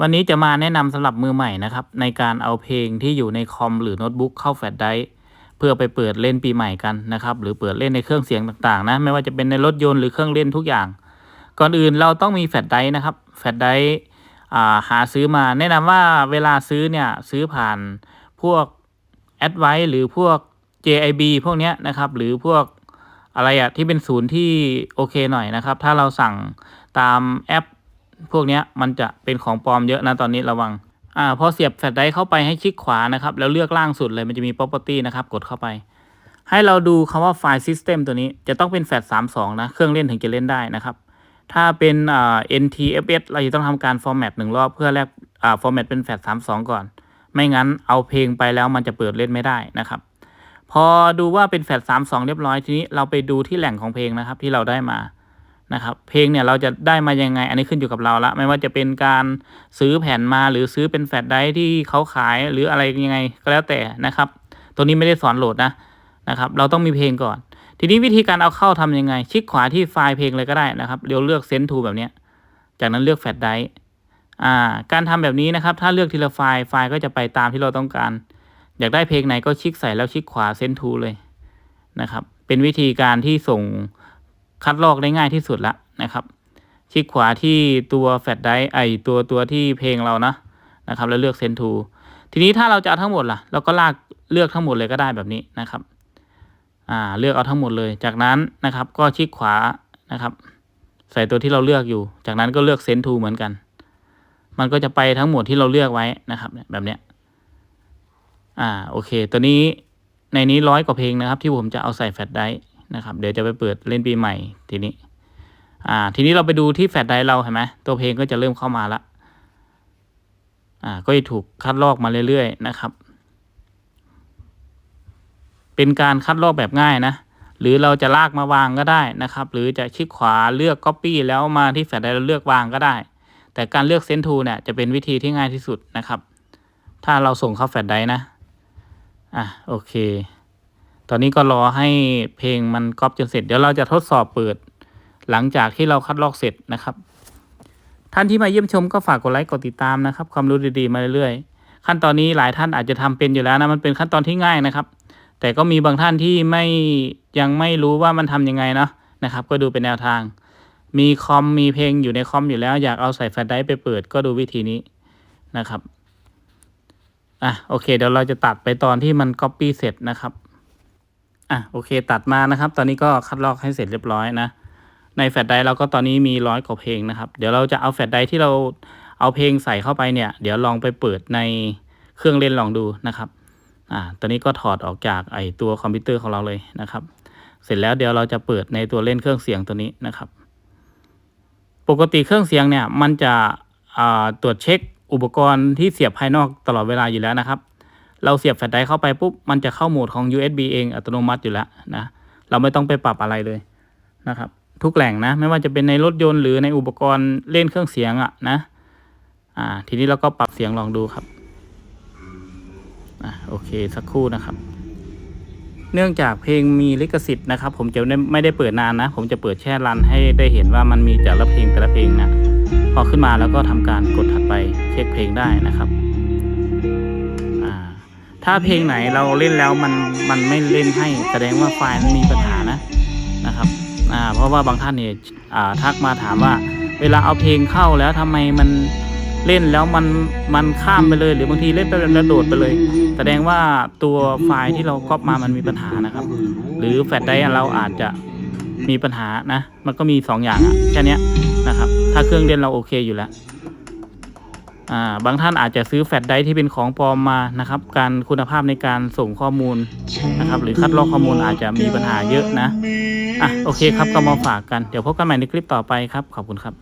วันนี้จะมาแนะนำสำหรับมือใหม่นะครับ ในการเอาเพลงที่อยู่ในคอมหรือโน้ตบุ๊กเข้าแฟลชไดรฟ์เพื่อไปเปิดเล่นปีใหม่กันนะครับหรือเปิดเล่นในเครื่องเสียงต่างๆนะไม่ว่าจะเป็นในรถยนต์หรือเครื่องเล่นทุกอย่าง ก่อนอื่นเราต้องมีแฟลชไดรฟ์นะครับแฟลชไดร์หาซื้อมา แนะนำว่าเวลาซื้อเนี่ยซื้อผ่านพวก a d v i c e หรือพวก JIB พวกเนี้ยนะครับหรือพวกอะไรอะที่เป็นศูนย์ที่โอเคหน่อยนะครับ ถ้าเราสั่งตามแอป พวกนี้มันจะเป็นของปลอมเยอะนะตอนนี้ระวังอ่าพอเสียบแฟลชไดรฟ์เข้าไปให้คลิกขวานะครับ แล้วเลือกล่างสุดเลยมันจะมี property นะครับกดเข้าไป ให้เราดูคำว่าไฟล์ system ตัวนี้จะต้องเป็นแฟลช32 นะ เครื่องเล่นถึงจะเล่นได้นะครับ ถ้าเป็นอ่า NTFS เราจะต้องทำการ format หนึ่งรอบเพื่อแลกอ่า format เป็นแฟลช32 ก่อน ไม่งั้นเอาเพลงไปแล้วมันจะเปิดเล่นไม่ได้นะครับ พอดูว่าเป็นแฟลช32 เรียบร้อยทีนี้เราไปดูที่แหล่งของเพลงนะครับที่เราได้มา นะครับ เพลงเนี่ยเราจะได้มายังไง อันนี้ขึ้นอยู่กับเราละไม่ว่าจะเป็นการซื้อแผ่นมาหรือซื้อเป็นแฟลชไดร์ที่เขาขายหรืออะไรยังไงก็แล้วแต่นะครับ ตัวนี้ไม่ได้สอนโหลดนะนะครับ เราต้องมีเพลงก่อน ทีนี้วิธีการเอาเข้าทำยังไงคลิกขวาที่ไฟล์เพลงเลยก็ได้นะครับเดี๋ยวเลือกเซนทูแบบนี้จากนั้นเลือกแฟลชไดรฟ์อ่าการทำแบบนี้นะครับ ถ้าเลือกทีละไฟล์ไฟล์ก็จะไปตามที่เราต้องการ อยากได้เพลงไหนก็คลิกใส่แล้วคลิกขวาเซนทูเลยนะครับ เป็นวิธีการที่ส่ง คัดลอกได้ง่ายที่สุดละนะครับคลิกขวาที่ตัวแฟลชไดร์ไอตัวตัวที่เพลงเรานะนะครับ แล้วเลือกเซนทูทีนี้ถ้าเราจะเอาทั้งหมดล่ะเราก็ลากเลือกทั้งหมดเลยก็ได้แบบนี้นะครับอ่าเลือกเอาทั้งหมดเลย จากนั้นนะครับ ก็คลิกขวานะครับ ใส่ตัวที่เราเลือกอยู่ จากนั้นก็เลือกเซนทูเหมือนกัน มันก็จะไปทั้งหมดที่เราเลือกไว้นะครับแบบเนี้ยอ่าโอเค ตัวนี้ในนี้ร้อยกว่าเพลงนะครับ ที่ผมจะเอาใส่แฟลชไดร์ นะครับเดี๋ยวจะไปเปิดเล่นปีใหม่ทีนี้ อ่า ทีนี้เราไปดูที่แฟลชไดร์เราเห็นไหมตัวเพลงก็จะเริ่มเข้ามาละอ่าก็จะถูกคัดลอกมาเรื่อยๆนะครับ เป็นการคัดลอกแบบง่ายนะหรือเราจะลากมาวางก็ได้นะครับ หรือจะคลิกขวาเลือก Copy แล้วมาที่แฟลชไดร์เราเลือกวางก็ได้ แต่การเลือกเซนทูเนี่ยจะเป็นวิธีที่ง่ายที่สุดนะครับ ถ้าเราส่งเข้าแฟลชไดร์นะอะโอเค อนนี้ก็รอให้เพลงมันก๊อปจนเสร็จ เดี๋ยวเราจะทดสอบเปิด หลังจากที่เราคัดลอกเสร็จนะครับ ท่านที่มาเยี่ยมชมก็ฝากกดไลค์กดติดตามนะครับ ความรู้ดีๆมาเรื่อยๆ ขั้นตอนนี้หลายท่านอาจจะทำเป็นอยู่แล้วนะมันเป็นขั้นตอนที่ง่ายนะครับ แต่ก็มีบางท่านที่ไม่ยังไม่รู้ว่ามันทำยังไงเนาะนะครับ ก็ดูเป็นแนวทาง มีคอมมีเพลงอยู่ในคอมอยู่แล้ว อยากเอาใส่แฟลชไดรฟ์ไปเปิดก็ดูวิธีนี้นะครับอะโอเค เดี๋ยวเราจะตัดไปตอนที่มันก๊อปปี้เสร็จนะครับ อะโอเคตัดมานะครับ ตอนนี้ก็คัดลอกให้เสร็จเรียบร้อยนะ ในแฟลชไดร์เราก็ตอนนี้มีร้อยกว่าเพลงนะครับ เดี๋ยวเราจะเอาแฟลชไดร์ที่เราเอาเพลงใส่เข้าไปเนี่ย เดี๋ยวลองไปเปิดในเครื่องเล่นลองดูนะครับ อ่า ตอนนี้ก็ถอดออกจากไอตัวคอมพิวเตอร์ของเราเลยนะครับ เสร็จแล้วเดี๋ยวเราจะเปิดในตัวเล่นเครื่องเสียงตัวนี้นะครับ ปกติเครื่องเสียงเนี่ยมันจะอ่าตรวจเช็คอุปกรณ์ที่เสียบภายนอกตลอดเวลาอยู่แล้วนะครับ เราเสียบแฟลชไดรฟ์เข้าไปปุ๊บมันจะเข้าโหมดของ USB เองอัตโนมัติอยู่แล้วนะเราไม่ต้องไปปรับอะไรเลยนะครับ ทุกแหล่งนะ ไม่ว่าจะเป็นในรถยนต์หรือในอุปกรณ์เล่นเครื่องเสียงอะนะอ่าทีนี้เราก็ปรับเสียงลองดูครับอ่าโอเคสักครู่นะครับ เนื่องจากเพลงมีลิขสิทธิ์นะครับ ผมจะไม่ได้เปิดนานนะ ผมจะเปิดแช่รันให้ได้เห็นว่ามันมีแต่ละเพลงแต่ละเพลงนะพอขึ้นมาแล้วก็ทำการกดถัดไปเช็คเพลงได้นะครับ ถ้าเพลงไหนเราเล่นแล้วมันมันไม่เล่นให้แสดงว่าไฟล์มันมีปัญหานะนะครับอ่าเพราะว่าบางท่านเนี่ยอ่าทักมาถามว่า เวลาเอาเพลงเข้าแล้วทำไมมันเล่นแล้วมันมันข้ามไปเลย หรือบางทีเล่นไปแล้วโดดไปเลย แสดงว่าตัวไฟล์ที่เราก๊อปมามันมีปัญหานะครับ หรือแฟลชไดร์เราอาจจะมีปัญหานะ มันก็มีสองอย่างอะแค่นี้นะครับ ถ้าเครื่องเล่นเราโอเคอยู่แล้ว บางท่านอาจจะซื้อแฟลชไดรฟ์ที่เป็นของปลอมมานะครับ การคุณภาพในการส่งข้อมูลนะครับ หรือคัดลอกข้อมูลอาจจะมีปัญหาเยอะนะอะโอเคครับก็มาฝากกัน เดี๋ยวพบกันใหม่ในคลิปต่อไปครับ ขอบคุณครับ